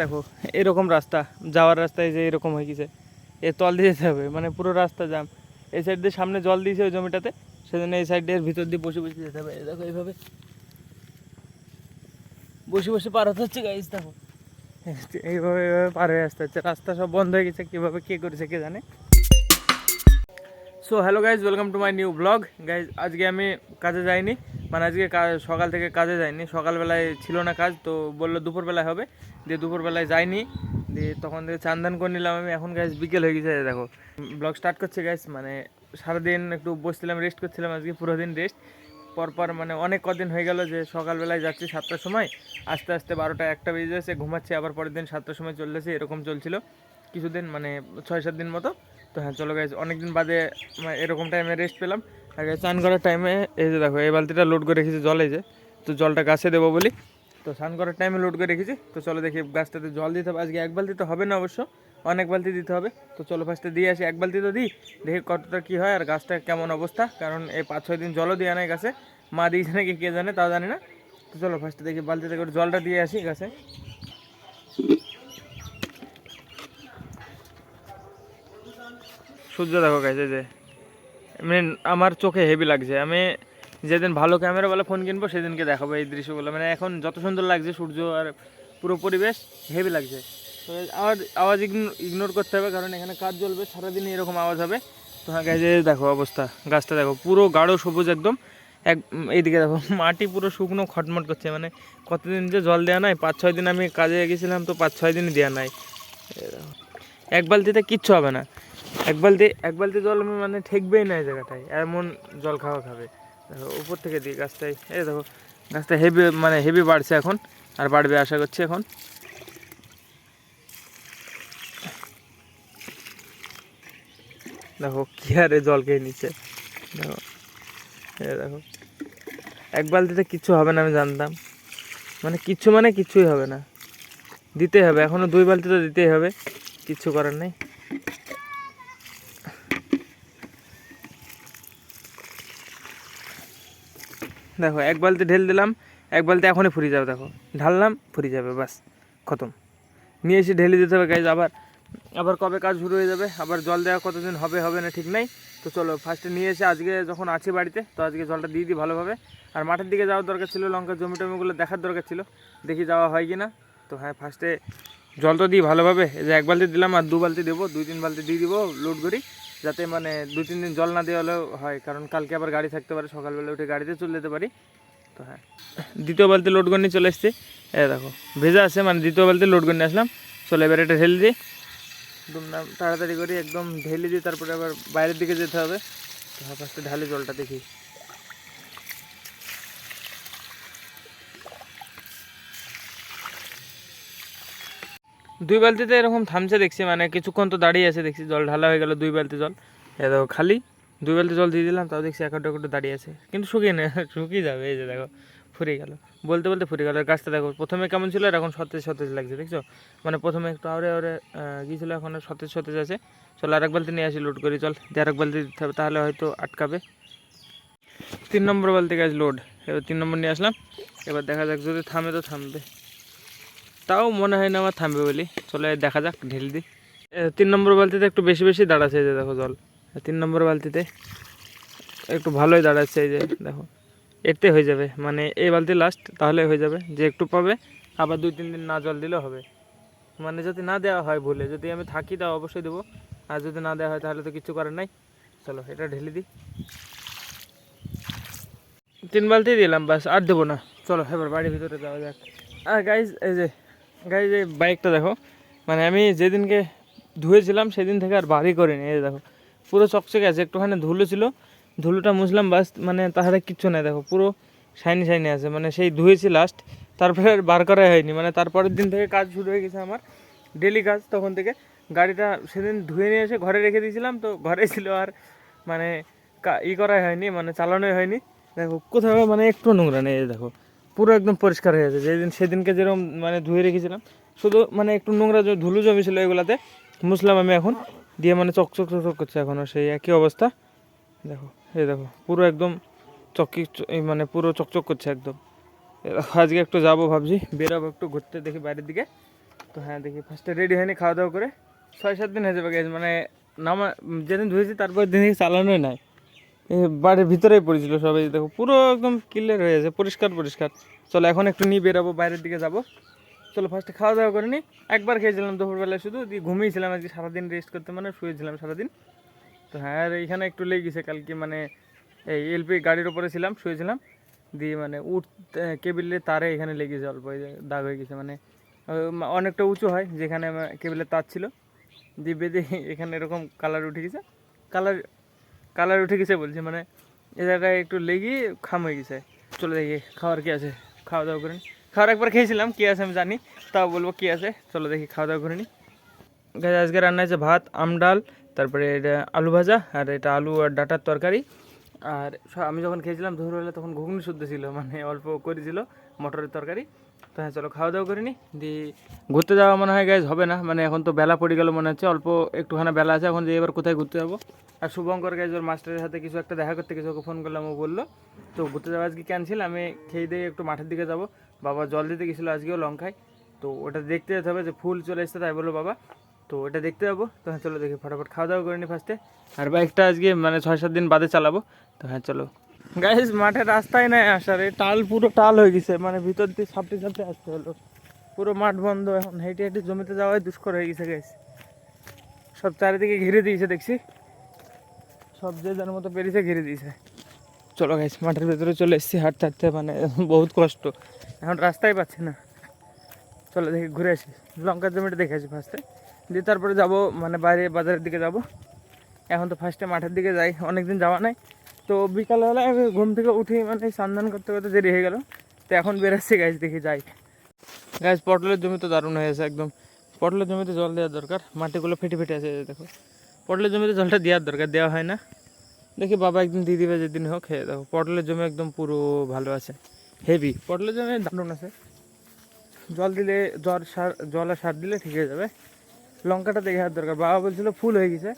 দেখো, এরকম রাস্তা, যাওয়ার রাস্তায় যে এরকম হয়ে গেছে, এ তল দিয়ে যেতে হবে মানে পুরো রাস্তা জাম। এই সাইড দিয়ে সামনে জল দিয়েছে ওই জমিটাতে, সেজন্য এই সাইড দিয়ে ভিতর দিয়ে বসে বসে যেতে হবে। দেখো এইভাবে। বসে বসে পার হতে হচ্ছে গাইজ দেখো। এইভাবে এইভাবে পার হয়ে আসতে হচ্ছে। রাস্তা সব বন্ধ হয়ে গেছে, কীভাবে কে করেছে কে জানে? So hello guys welcome to my new blog guys আজকে আমি কাজে যাইনি। মানে আজকে সকাল থেকে কাজে যাইনি। সকালবেলায় ছিল না কাজ, তো বলল দুপুরবেলায় হবে। দিয়ে দুপুরবেলায় যাইনি। দিয়ে তখন থেকে চান্দান করে নিলাম আমি। এখন গাইজ বিকেল হয়ে গেছে দেখো। ব্লগ স্টার্ট করছে গাইজ মানে সারাদিন একটু বসছিলাম রেস্ট করছিলাম, আজকে পুরো দিন রেস্ট পরপর মানে অনেক কদিন হয়ে গেল যে সকালবেলায় যাচ্ছি সাতটার সময়। আস্তে আস্তে বারোটা একটা বেজে যাচ্ছে ঘুমাচ্ছি, আবার পরের দিন সাতটার সময় চলতেছে এরকম চলছিল। কিছুদিন মানে ছয় সাত দিন মতো। তো হ্যাঁ চলো গাইজ অনেকদিন বাদে এরকম টাইমে রেস্ট পেলাম। আর চান করার টাইমে এই যে দেখো, এই বালতিটা লোড করে রেখেছি জল যে, তো জলটা গাছে দেবো বলি। তো স্নান করার টাইমে লোড করে রেখেছি, তো চলো দেখি গাছটাতে জল দিতে হবে। আজকে এক বালতি তো হবে না অবশ্য, অনেক বালতি দিতে হবে। তো চলো ফার্স্টে দিয়ে আসি, এক বালতি তো দিই, দেখি কতটা কী হয় আর গাছটা কেমন অবস্থা। কারণ এই পাঁচ, ছয় দিন জলও দেওয়া নাই গাছে। মা দিয়েছে নাকি কে জানে, তাও জানি না। তো চলো ফার্স্টে দেখি বালতিতে করে জলটা দিয়ে আসি গাছে। সূর্য দেখো গাইছে যে। মানে আমার চোখে হেভি লাগছে। আমি যেদিন ভালো ক্যামেরাওয়ালা ফোন কিনবো, সেদিনকে দেখাবো এই দৃশ্যগুলো। মানে এখন যত সুন্দর লাগছে সূর্য আর পুরো পরিবেশ হেভি লাগছে। তো আওয়াজ আওয়াজ ইগনোর করতে হবে, কারণ এখানে কাজ চলবে সারাদিন এরকম আওয়াজ হবে। তো হ্যাঁ গাইছে দেখো অবস্থা। গাছটা দেখো, পুরো গাঢ় সবুজ একদম। এক, এইদিকে দেখো, মাটি পুরো শুকনো, খটমট করছে। মানে কতদিন যে জল দেওয়া নাই পাঁচ ছয় দিন আমি কাজে গেছিলাম, তো পাঁচ ছয় দিন দেওয়া নাই। এক বালতিতে কিচ্ছু হবে না। এক বালতি এক বালতি জল মানে ঠেকবেই না এই জায়গাটায়। এমন জল খাওয়া খাবে। দেখো, উপর থেকে দিই গাছটায়, এই দেখো, গাছটা হেভি মানে হেভি বাড়ছে এখন, আর বাড়বে আশা করছি এখন। দেখো, কি আরে জল খেয়ে নিচ্ছে। দেখো দেখো। এক বালতিতে কিচ্ছু হবে না, আমি জানতাম। মানে কিচ্ছু মানে কিচ্ছুই হবে না। দিতেই হবে, এখনও দুই বালতি তো দিতেই হবে। কিচ্ছু করার নেই। দেখো, এক বালতি ঢেল দিলাম, এক বালতি এখনই ফুরিয়ে যাবে, দেখো। ঢাললাম, ফুরিয়ে যাবে বাস খতম। নিয়ে এসে ঢেলে দিতে হবে গাইজ আবার। আবার কবে কাজ শুরু হয়ে যাবে, আবার জল দেওয়া কতদিন হবে হবে না, ঠিক নাই। তো চলো ফার্স্টে নিয়ে এসে আজকে যখন আছি বাড়িতে, তো আজকে জলটা দিয়ে দিই ভালোভাবে। আর মাঠের দিকে যাওয়ার দরকার ছিল লঙ্কা জমি টমিগুলো দেখার দরকার ছিল। দেখি যাওয়া হয় কি না তো হ্যাঁ ফার্স্টে জল তো দিই ভালোভাবে। যে এক বালতি দিলাম, আর দু বালতি দেবো, দুই, তিন বালতি দিয়ে দিব লোড করি। যাতে মানে দু তিন দিন জল না দেওয়া হলেও হয়, কারণ কালকে আবার গাড়ি থাকতে পারে, সকালবেলা উঠে গাড়িতে চলে যেতে পারি। তো হ্যাঁ। দ্বিতীয় বালতি লোড করে নিয়ে চলে এসছি। এ দেখো, ভেজা আছে মানে দ্বিতীয় বালতি লোড করে নিয়ে আসলাম। চলে এবার এটা ঢেলে দিই। দুমদাম তাড়াতাড়ি করি একদম ঢেলে দিই তারপরে আবার বাইরের দিকে যেতে হবে। তো হ্যাঁ ফার্স্টে ঢালে জলটা দেখি। দুই বালতিতে এরকম থামছে দেখছি মানে কিছুক্ষণ তো দাঁড়িয়ে আছে দেখছি, জল ঢালা হয়ে গেল দুই বালতি জল। এ দেখো, খালি দুই বালতি জল দিয়ে দিলাম, তাও দেখছি একটা একটা দাঁড়িয়ে আছে। কিন্তু শুকিয়ে নেই শুকিয়ে যাবে, এই যে দেখো ফুরিয়ে গেল। বলতে বলতে ফুরিয়ে গেল। গাছটা দেখো, প্রথমে কেমন ছিল, আর এখন সতেজ সতেজ লাগছে, দেখছ? মানে প্রথমে একটু আওড়ে আওড়ে গিয়েছিল, এখন সতেজ সতেজ আছে। চল আর এক বালতি নিয়ে আসি লোড করি, চল। দিয়ে আর এক বালতি দিতে হবে, তাহলে হয়তো আটকাবে। তিন নম্বর বালতি গাছ লোড এবার তিন নম্বর নিয়ে আসলাম। এবার দেখা যাক, যদি থামে তো থামবে। তাও মনে হয় না আমার থামবে বলি। চলে দেখা যাক, ঢেলে দিই তিন নম্বর বালতিতে একটু বেশি বেশি দাঁড়াচ্ছে যে দেখো জল। তিন নম্বর বালতিতে একটু ভালোই দাঁড়াচ্ছে এই যে দেখো। এতে হয়ে যাবে মানে এই বালতি লাস্ট তাহলে হয়ে যাবে। যে একটু পাবে, আবার দুই তিন দিন না জল দিলেও হবে। মানে যদি না দেওয়া হয় ভুলে, যদি আমি থাকি তাও অবশ্যই দেবো। আর যদি না দেওয়া হয় তাহলে তো কিছু করার নাই। চলো, এটা ঢেলে দিই তিন বালতি দিলাম, বাস। আর দেবো না। চলো, এবার বাড়ির ভিতরে যাওয়া যাক। আর গাইজ এই যে গাইজ এই বাইকটা দেখো মানে আমি যেদিনকে ধুয়েছিলাম সেদিন থেকে আর বাড়ি করিনি, এই দেখো। পুরো চকচকে আছে, একটুখানি ধুলো ছিল, ধুলোটা মুছলাম বাস মানে তাহারে কিচ্ছু নাই, দেখো, পুরো শাইনি শাইনি আছে মানে সেই ধুয়েছি লাস্ট তারপরে আর বার করা হয়নি মানে তারপরের দিন থেকে কাজ শুরু হয়ে গেছে আমার ডেলি কাজ তখন থেকে। গাড়িটা সেদিন ধুয়ে নিয়ে এসে ঘরে রেখে দিয়েছিলাম, তো ঘরে ছিল আর মানে ই করাই হয়নি মানে চালানোই হয়নি। দেখো, কোথাও মানে একটু নোংরা নেই দেখো। পুরো একদম পরিষ্কার হয়ে আছে যেদিন সেদিনকে যেরকম মানে ধুয়ে রেখেছিলাম, শুধু মানে একটু নোংরা ধুলো জমেছিল এগুলাতে মুছলাম আমি এখন দিয়ে মানে চকচক চকচক করছে এখনও সেই একই অবস্থা। দেখো, এই দেখো, পুরো একদম চকি মানে পুরো চকচক করছে একদম। আজকে একটু যাব ভাবছি, বেরোবো একটু ঘুরতে দেখি বাইরের দিকে। তো হ্যাঁ দেখি ফার্স্টে রেডি হয়নি খাওয়া দাওয়া করে। ছয় সাত দিন হয়ে যাবে গেছে মানে নামা যেদিন ধুয়েছি তারপর দিন চালানোই নাই। বাড়ির ভিতরেই পড়েছিল সবাই, দেখো, পুরো একদম ক্লিয়ার হয়ে আছে, পরিষ্কার পরিষ্কার। চলো, এখন একটু নিয়ে বেরাবো, বাইরের দিকে যাব। চলো ফার্স্টে খাওয়া দাওয়া করে নি। একবার খেয়েছিলাম দুপুরবেলা শুধু, দিয়ে ঘুমিয়েছিলাম আজকে সারাদিন রেস্ট করতে মানে শুয়েছিলাম সারাদিন। তো হ্যাঁ আর এইখানে একটু লেগে গেছে, কালকে মানে এই এলপি গাড়ির ওপরে ছিলাম, শুয়েছিলাম। দিয়ে মানে উঠ কেবিলের তারে এখানে লেগেছে অল্প দাগ হয়ে গেছে মানে অনেকটা উঁচু হয়, যেখানে কেবিলের তার ছিল। দিয়ে বেঁধে এখানে এরকম কালার উঠে গেছে। কালার কালার উঠে গেছে বলছে মানে জায়গায় একটু লেগে খাম হয়ে গেছে। চলে দেখি খাওয়ার কি আছে? খাওয়া দাওয়া করেন। খাওয়ার একবার খেয়েছিলাম, কী আছে আমি জানি, তাও বলব কী আছে। চলো দেখি, খাওয়া দাওয়া করে নিই গাছ আজকে রান্না হয়েছে ভাত, আম, ডাল, তারপরে এটা আলু ভাজা, আর এটা আলু আর ডাটার তরকারি। আর আমি যখন খেয়েছিলাম, দুপুরবেলা তখন ঘুগনি শুদ্ধ ছিল মানে অল্প করেছিল মটরের তরকারি। তো হ্যাঁ চলো খাওয়া দাওয়া করিনি দিয়ে ঘুরতে যাওয়া মনে হয় গাছ হবে না। মানে এখন তো বেলা পড়ে গেল মনে হচ্ছে। অল্প একটুখানি বেলা আছে। এখন যে এবার কোথায় ঘুরতে যাব? আর শুভঙ্কর গাছ ওর মাস্টারের সাথে কিছু একটা দেখা করতে কিছু ফোন করলাম, ও বলল, তো ঘুরতে যাওয়া আজকে ক্যান্সেল আমি খেয়ে দিয়ে একটু মাঠের দিকে যাব। বাবা জল দিতে গেছিল আজকেও লঙ্কায়। তো ওটা দেখতে যেতে হবে যে ফুল চলে এসছে, তাই বলল বাবা। তো ওটা দেখতে যাব। তো হ্যাঁ চলো দেখি, ফটাফট খাওয়া দাওয়া করে নি ফার্স্টে আর বাইকটা আজকে মানে ছয় সাত দিন বাদে চালাবো। তো হ্যাঁ চলো। গাইজ মাঠের রাস্তায় নাই আসার, এই টাল পুরো টাল হয়ে গেছে। মানে ভিতর দিয়ে সাপটে সাপটে আসতে হলো। পুরো মাঠ বন্ধ, এখন হেঁটে হেঁটে জমিতে যাওয়াই দুষ্কর হয়ে গেছে গাইস সব চারিদিকে ঘিরে দিয়েছে, দেখছি। সব যে যার মতো পেরিয়েছে ঘিরে দিয়েছে। চলো গাইজ মাঠের ভেতরে চলে এসেছি। হাঁটতে হাঁটতে মানে বহুত কষ্ট। এখন রাস্তায় পাচ্ছি না। চলো দেখি, ঘুরে আসি। লঙ্কার জমিটা দেখে আসি ফার্স্টে দিয়ে তারপরে যাব মানে বাইরে বাজারের দিকে যাব। এখন তো ফার্স্টে মাঠের দিকে যাই। অনেকদিন যাওয়া নাই। তো বিকালবেলায় আমি ঘুম থেকে উঠি মানে সন্ধান করতে করতে দেরি হয়ে গেল। তো এখন বেরাচ্ছি গাছ দেখি যাই। গাছ পটলের জমি তো দারুণ হয়ে আছে একদম। পটলের জমিতে জল দেওয়ার দরকার। মাটিগুলো ফেটে ফেটে আছে দেখো। পটলের জমিতে জলটা দেওয়ার দরকার, দেওয়া হয় না। দেখি বাবা একদিন দিয়ে দিবে, যেদিন হোক, খেয়ে দেখো। পটলের জমি একদম পুরো ভালো আছে। হেভি পটলের জমি দারুণ আছে। জল দিলে, জল সার, জল আর সার দিলে ঠিক হয়ে যাবে। লঙ্কাটা দেখে দরকার। বাবা বলছিল ফুল হয়ে গেছে।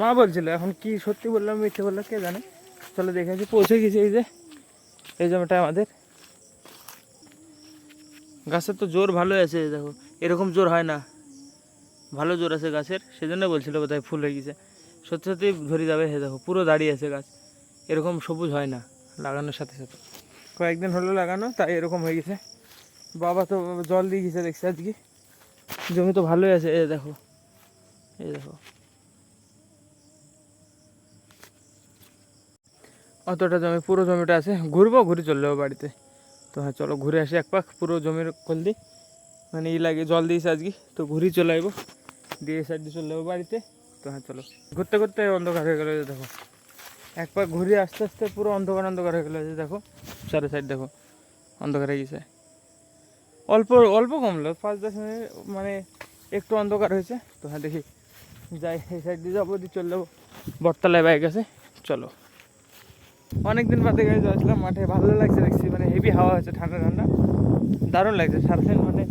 মা বলছিল, এখন কি সত্যি বললাম, মিথ্যে বললাম কে জানে? চলো দেখে আসি, পৌঁছে গেছে এই যে। এই জমিটা আমাদের। গাছের তো জোর ভালো আছে দেখো। এরকম জোর হয় না। ভালো জোর আছে গাছের, সেজন্য বলছিল বোধহয় ফুল হয়ে গেছে। সত্যি সত্যি ধরে যাবে হে দেখো, পুরো দাঁড়িয়ে আছে গাছ। এরকম সবুজ হয় না, লাগানোর সাথে সাথে। কয়েকদিন হলো লাগানো, তাই এরকম হয়ে গেছে। বাবা তো জল দিয়ে গেছে দেখছি আজকে। জমি তো ভালোই আছে এ দেখো। এই দেখো। অতটা জমি, পুরো জমিটা আছে, ঘুরবো, ঘুরে চলে যাব বাড়িতে। তো হ্যাঁ চলো ঘুরে আসি এক পাক পুরো জমির কল দিই মানে ই লাগে, জল দিয়েছে আজকে, তো ঘুরে চলে আসব দিয়ে সাইড দিয়ে চলে যাব বাড়িতে। তো হ্যাঁ চলো। ঘুরতে ঘুরতে অন্ধকার হয়ে গেলো দেখো। এক পাক ঘুরে আস্তে আস্তে পুরো অন্ধকার অন্ধকার হয়ে গেলো দেখো। চারি সাইড দেখো, অন্ধকার হয়ে গেছে। অল্প অল্প কমলো, পাঁচ দশ মিনিট মানে একটু অন্ধকার হয়েছে। তো হ্যাঁ দেখি। যাই, এই সাইড দিয়ে যাব, দিয়ে চলে যাব। বটতলায় বাইক আছে, চলো। অনেকদিন বাদে গেছে আসলাম, মাঠে ভালো লাগছে দেখছি মানে হেভি হাওয়া হচ্ছে ঠান্ডা ঠান্ডা। দারুণ লাগছে, সারাদিন মানে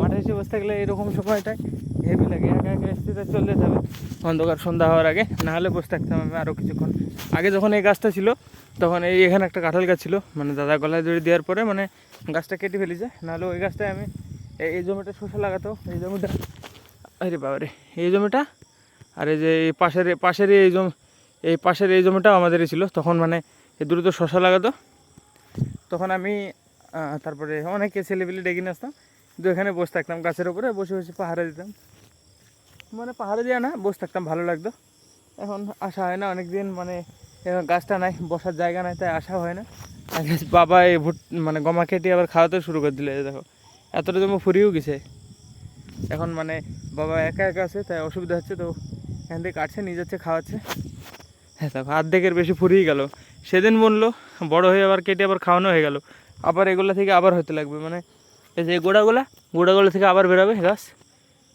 মাঠে এসে বসে থাকলে এরকম সময়টায় হেভি লাগে, একা একা এসে চলে যাবে। অন্ধকার, সন্ধ্যা হওয়ার আগে, না হলে বসে থাকতাম আমি আরও কিছুক্ষণ। আগে যখন এই গাছটা ছিল, তখন এই এখানে একটা কাঁঠাল গাছ ছিল মানে দাদা গলায় দড়ি দেওয়ার পরে মানে গাছটা কেটে ফেলেছে নাহলে ওই গাছটায় আমি এই- জমিটা শসা লাগাতো এই জমিটা আরে বাবারে, এই জমিটা আর এই যে পাশের পাশের এই জমি, এই পাশের এই জমিটাও আমাদেরই ছিল, তখন মানে এই দুটো শশা লাগাতো তখন আমি তারপরে অনেকে ছেলেপিলে ডেকে নিয়ে আসতাম। কিন্তু এখানে বসে থাকতাম গাছের উপরে, বসে বসে পাহাড়ে দিতাম। মানে পাহাড়ে দেওয়া না, বসে থাকতাম, ভালো লাগতো। এখন আসা হয় না অনেক দিন মানে গাছটা নাই, বসার জায়গা নাই, তাই আসা হয় না। বাবা এই ভুট মানে গমা কেটে আবার খাওয়াতে শুরু করে দিলে দেখো। এতটা জমি ফুরিয়েও গেছে। এখন মানে বাবা একা একা আছে, তাই অসুবিধা হচ্ছে, তো এখান থেকে কাটছে, নিয়ে যাচ্ছে, খাওয়াচ্ছে। হ্যাঁ দেখো, অর্ধেকের বেশি ফুরিয়ে গেল। সেদিন বলল, বড় হয়ে আবার কেটে আবার খাওয়ানো হয়ে গেল। আবার এগুলো থেকে আবার হতে লাগবে মানে এই যে গোড়াগুলা, গোড়াগুলো থেকে আবার বেরোবে, গাছ।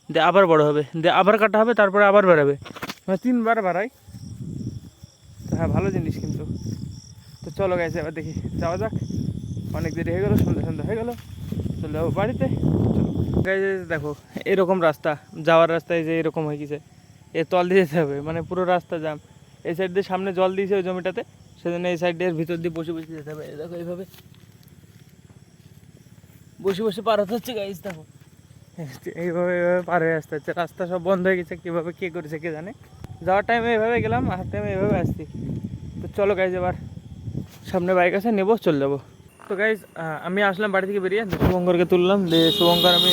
দিয়ে আবার বড় হবে দিয়ে আবার কাটা হবে, তারপরে আবার বেরোবে। মানে তিনবার বাড়াই। তো হ্যাঁ ভালো জিনিস কিন্তু। তো চলো গেছে এবার দেখি, যাওয়া যাক। অনেক দেরি হয়ে গেলো, সন্ধ্যা সন্ধ্যা হয়ে গেলো। চলে যাব বাড়িতে। গাইজ দেখো, এরকম রাস্তা, যাওয়ার রাস্তায় যে এরকম হয়ে গেছে। এ তল দিয়ে যেতে হবে মানে পুরো রাস্তা জাম এই সাইড দিয়ে সামনে জল দিয়েছে ওই জমিটাতে। সেজন্য এই সাইড দিয়ে ভিতর দিয়ে বসে বসে যেতে হবে। দেখো এইভাবে। বসে বসে পার হতে হচ্ছে গাইজ দেখো। এইভাবে এইভাবে পার হয়ে আসতে হচ্ছে। রাস্তা সব বন্ধ হয়ে গেছে, কীভাবে, কে করেছে কে জানে। যাওয়ার টাইমে এইভাবে গেলাম আসার টাইমে এইভাবে আসছি। তো চলো গাইজ এবার সামনে বাইক আছে, নেব, চলে যাব। তো গাইজ আমি আসলাম বাড়ি থেকে বেরিয়ে শুভঙ্করকে তুললাম, দিয়ে শুভঙ্কর, আমি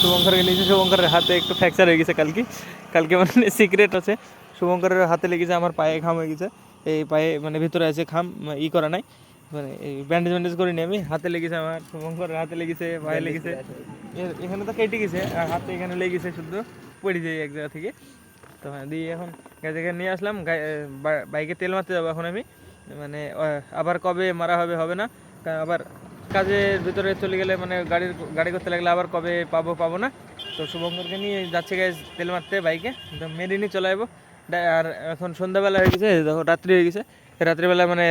শুভঙ্করকে নিয়েছি। শুভঙ্করের হাতে একটু ফ্র্যাকচার হয়ে গেছে কালকে। কালকে মানে সিক্রেট আছে। শুভঙ্করের হাতে লেগেছে, আমার পায়ে খাম হয়ে গেছে। এই পায়ে মানে ভিতরে আছে খাম ই করা নাই। মানে এই ব্যান্ডেজ ব্যান্ডেজ করিনি আমি হাতে লেগেছে আমার শুভঙ্কর হাতে লেগেছে পায়ে লেগেছে। এখানে তো কেটে গেছে আর হাতে এখানে লেগেছে শুধু পড়ে যায় এক জায়গা থেকে। তো হ্যাঁ দিয়ে এখন গাড়ি নিয়ে আসলাম বাইকে তেল মারতে যাব এখন আমি। মানে আবার কবে মারা হবে হবে না। আবার কাজের ভিতরে চলে গেলে মানে গাড়ির গাড়ি করতে লাগলে আবার কবে পাবো পাবো না। তো শুভঙ্করকে নিয়ে যাচ্ছে গাছ তেল মারতে বাইকে। তো মেরে নিয়ে চলে যাব। আর এখন সন্ধ্যাবেলা হয়ে গেছে দেখো রাত্রি হয়ে গেছে। রাত্রিবেলা মানে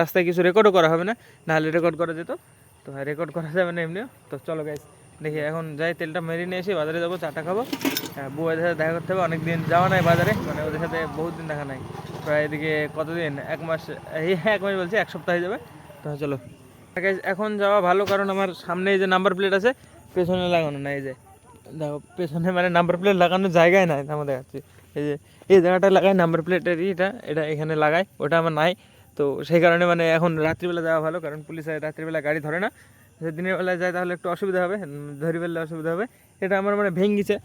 রাস্তায় কিছু রেকর্ডও করা হবে না নাহলে রেকর্ড করা যেত। তো রেকর্ড করা যাবে না এমনিও। তো চলো গাইজ দেখি এখন যাই, তেলটা মেরে নিয়ে এসে বাজারে যাব, চাটা খাব। হ্যাঁ বউয়ের সাথে দেখা করতে হবে অনেক দিন যাওয়া নাই বাজারে মানে ওদের সাথে বহুত দিন দেখা নাই। প্রায় এদিকে কতদিন? এক মাস, এই এক মাস বলছি, এক সপ্তাহ হয়ে যাবে। তো চলো। এখন যাওয়া ভালো, কারণ আমার সামনে যে নাম্বার প্লেট আছে, পেছনে লাগানো নাই যে। দেখো, পেছনে মানে নাম্বার প্লেট লাগানোর জায়গায় নাই আমাদের কাছে। এই যে, এই জায়গাটা লাগাই নাম্বার প্লেটের এটা এটা এখানে লাগাই, ওটা আমার নাই। তো সেই কারণে মানে এখন রাত্রিবেলা যাওয়া ভালো, কারণ পুলিশ রাত্রিবেলা গাড়ি ধরে না। দিনের বেলায় যায় তাহলে একটু অসুবিধা হবে, ধরি ফেললে অসুবিধা হবে। এটা আমার মানে যে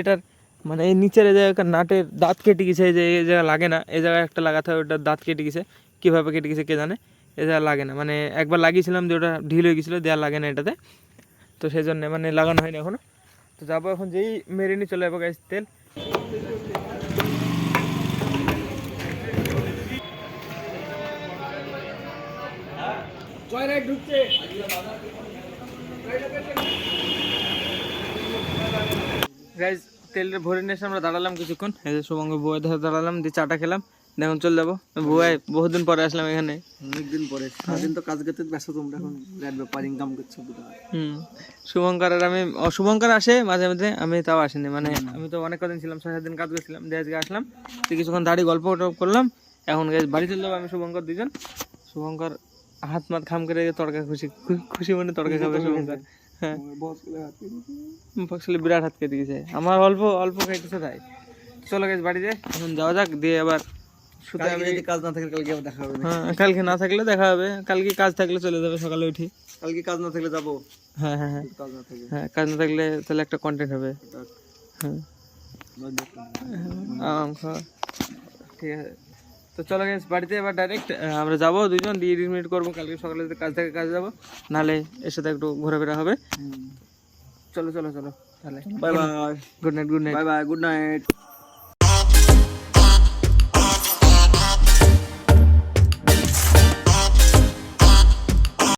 এটার মানে এই নিচের এই জায়গায় নাটের দাঁত কেটে গেছে, এই যে এই জায়গা লাগে না। এই জায়গায় একটা লাগাতে হবে ওটার দাঁত কেটে গেছে। কীভাবে কেটে গেছে কে জানে? এ জায়গা লাগে না। মানে একবার লাগিয়েছিলাম যে ওটা ঢিল হয়ে গেছিল দেওয়া লাগে না এটাতে। তো সেই জন্যে মানে লাগানো হয়নি এখনও তো যাব এখন যেই মেরে নিয়ে চলে যাব গাছ তেল। তেলটা ভরে নিয়ে এসে আমরা দাঁড়ালাম কিছুক্ষণ। শুভঙ্গ বউয়ের ধরে দাঁড়ালাম দিয়ে চাটা খেলাম। এখন চলে যাব। বউয়াই বহুদিন পরে আসলাম এখানে। অনেকদিন পরে। সারাদিন তো কাজ করতে ব্যস্ত তোমরা এখন বিরাট ব্যাপার ইনকাম করছ হুম। শুভঙ্কর আর আমি শুভঙ্কর আসে মাঝে মাঝে আমি তাও আসিনি। মানে আমি তো অনেক কদিন ছিলাম ছয় সাত দিন কাজ করছিলাম দিয়ে আজকে আসলাম। তো কিছুক্ষণ দাঁড়িয়ে গল্প করলাম এখন গেছে বাড়ি চলে যাব আমি শুভঙ্কর দুজন শুভঙ্কর হাত মাত খাম করে তড়কা খুশি খুশি মনে তড়কা খাবে শুভঙ্কর। হ্যাঁ। বিরাট হাত কেটে গেছে আমার অল্প অল্প খাইতেছে তাই। চলো গেছে বাড়িতে এখন যাওয়া যাক দিয়ে আবার শুতে হবে যদি কাজ না থাকে কালকে আবার দেখা হবে না হ্যাঁ কালকে না থাকলে দেখা হবে। কালকে কাজ থাকলে চলে যাবে সকালে উঠি। কালকে কাজ না থাকলে যাব? হ্যাঁ হ্যাঁ হ্যাঁ। কাজ না থাকলে। হ্যাঁ কাজ না থাকলে তাহলে একটা কন্টেন্ট হবে। হ্যাঁ। আম খাওয়া। ঠিক আছে। তো চলো গেছ বাড়িতে এবার ডাইরেক্ট আমরা যাব দুজন দিয়ে মিনিট করব। কালকে সকালে যদি কাজ থেকে কাজ যাব। নাহলে এর সাথে একটু ঘোরাফেরা হবে। চলো চলো চলো। তাহলে bye bye. Good night good night bye bye good night